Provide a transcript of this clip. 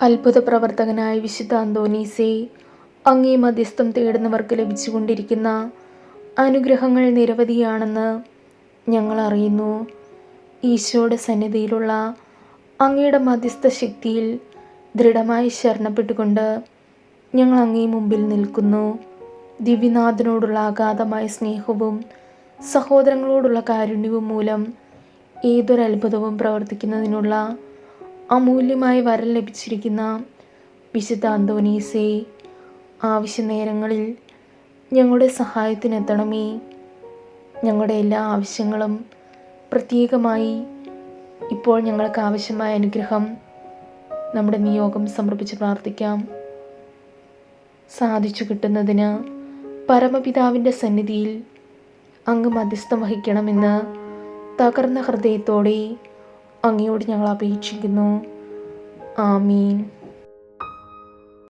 അത്ഭുത പ്രവർത്തകനായ വിശുദ്ധ അന്തോനീസെ അങ്ങേ മധ്യസ്ഥം തേടുന്നവർക്ക് ലഭിച്ചുകൊണ്ടിരിക്കുന്ന അനുഗ്രഹങ്ങൾ നിരവധിയാണെന്ന് ഞങ്ങൾ അറിയുന്നു. ഈശോയുടെ സന്നിധിയിലുള്ള അങ്ങയുടെ മധ്യസ്ഥ ശക്തിയിൽ ദൃഢമായി ശരണപ്പെട്ടുകൊണ്ട് ഞങ്ങൾ അങ്ങേ മുമ്പിൽ നിൽക്കുന്നു. ദിവ്യനാഥനോടുള്ള അഗാധമായ സ്നേഹവും സഹോദരങ്ങളോടുള്ള കാരുണ്യവും മൂലം ഏതൊരത്ഭുതവും പ്രവർത്തിക്കുന്നതിനുള്ള അമൂല്യമായ വരം ലഭിച്ചിരിക്കുന്ന വിശുദ്ധ അന്തോനീസെ ആവശ്യ നേരങ്ങളിൽ ഞങ്ങളുടെ സഹായത്തിനെത്തണമേ. ഞങ്ങളുടെ എല്ലാ ആവശ്യങ്ങളും പ്രത്യേകമായി ഇപ്പോൾ ഞങ്ങൾക്ക് ആവശ്യമായ അനുഗ്രഹം നമ്മുടെ നിയോഗം സമർപ്പിച്ച് പ്രാർത്ഥിക്കാം. സാധിച്ചു കിട്ടുന്നതിന് പരമപിതാവിന്റെ സന്നിധിയിൽ അങ്ങ് മധ്യസ്ഥം വഹിക്കണമെന്ന് തകർന്ന ഹൃദയത്തോടെ അങ്ങയോട് ഞങ്ങൾ അപേക്ഷിക്കുന്നു. ആമീൻ.